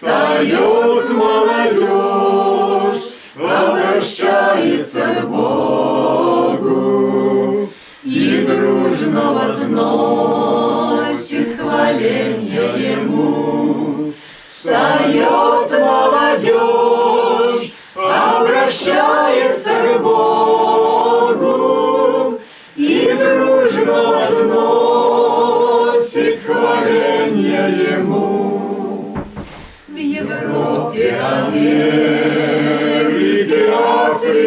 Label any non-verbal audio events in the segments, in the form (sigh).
Встает молодежь, обращается к Богу. И дружно возносит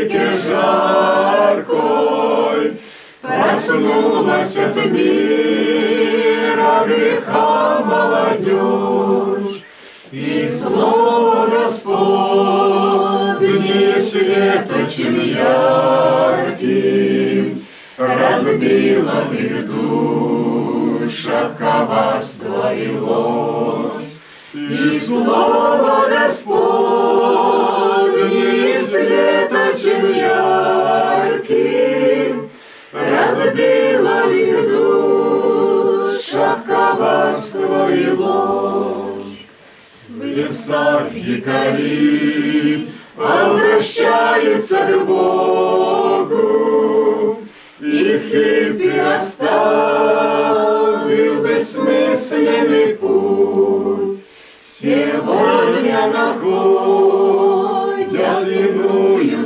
Африке жаркой Проснулась от мира греха молодежь И слово Господне светочем ярким Разбило в их душах коварство и ложь и слово Господне и ложь. В лесах дикари обращаются к Богу, и хиппи оставил бессмысленный путь. Сегодня находят иную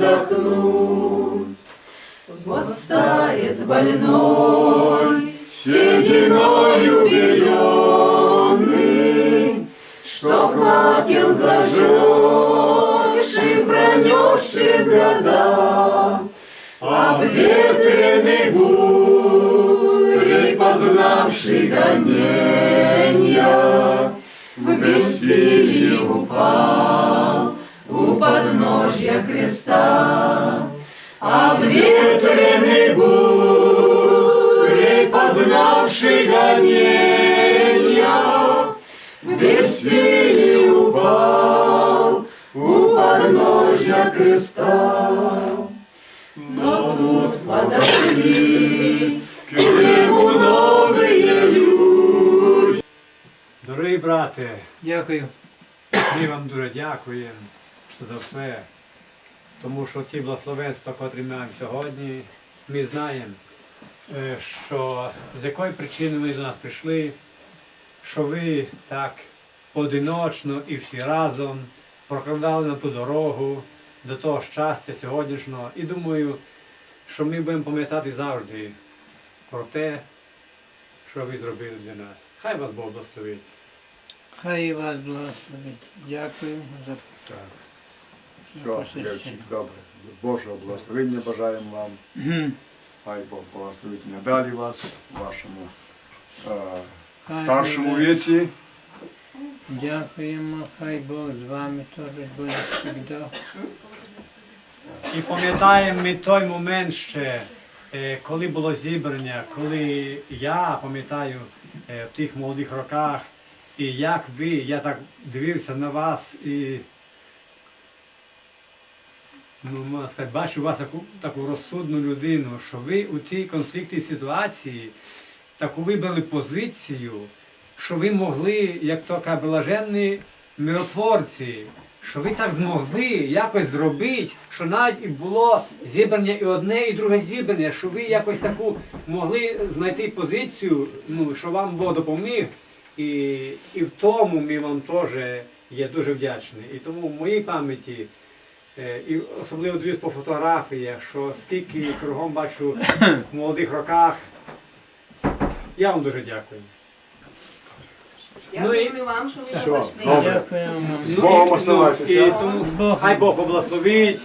отдохнуть. Вот старец больной, сединою беленый, Что факел зажегший, пронес через года, Обветренный бурей, познавший гонения, В бессилии упал подножья креста. Обветренный бурей, познавший гонения, В бессилии упал у подножья креста. Но тут подошли к нему новые люди. Дорогі брате, Дякую. ми вам дуже дякуємо за все, тому що ті благословенства, котрі маємо сьогодні, ми знаємо, е, що з якої причини ви до нас прийшли, що ви так поодиночно і всі разом прокладали нам ту дорогу до того щастя сьогоднішнього. І думаю, що ми будемо пам'ятати завжди про те, що ви зробили для нас. Хай вас Бог благословить. Хай вас благословить. Дякую за Так. Все. Левчик, добре. Божого благословення бажаємо вам. Хай Бог благословить надалі вас в вашому е, старшому віці. Дякуємо, хай Бог з вами теж буде завжди. І пам'ятаємо ми той момент ще, е, коли було зібрання, коли я пам'ятаю е, в тих молодих роках, і як ви, я так дивився на вас і ну, сказати, бачу вас таку, таку розсудну людину, що ви у тій конфліктній ситуації таку вибрали позицію, що ви могли, як то кажуть, блаженні миротворці, що ви так змогли якось зробити, що навіть і було зібрання і одне, і друге зібрання, що ви якось таку могли знайти позицію, ну, що вам Бог допоміг, і, і в тому ми вам теж є дуже вдячні. І тому в моїй пам'яті, і особливо дивлюсь по фотографіях, що скільки кругом бачу (coughs) в молодих роках, я вам дуже дякую. Ну і- вам, що ви зайшли. добре. Дякуємо. З Богом і- оставайтеся. і тому Бог. хай Бог поблагословить,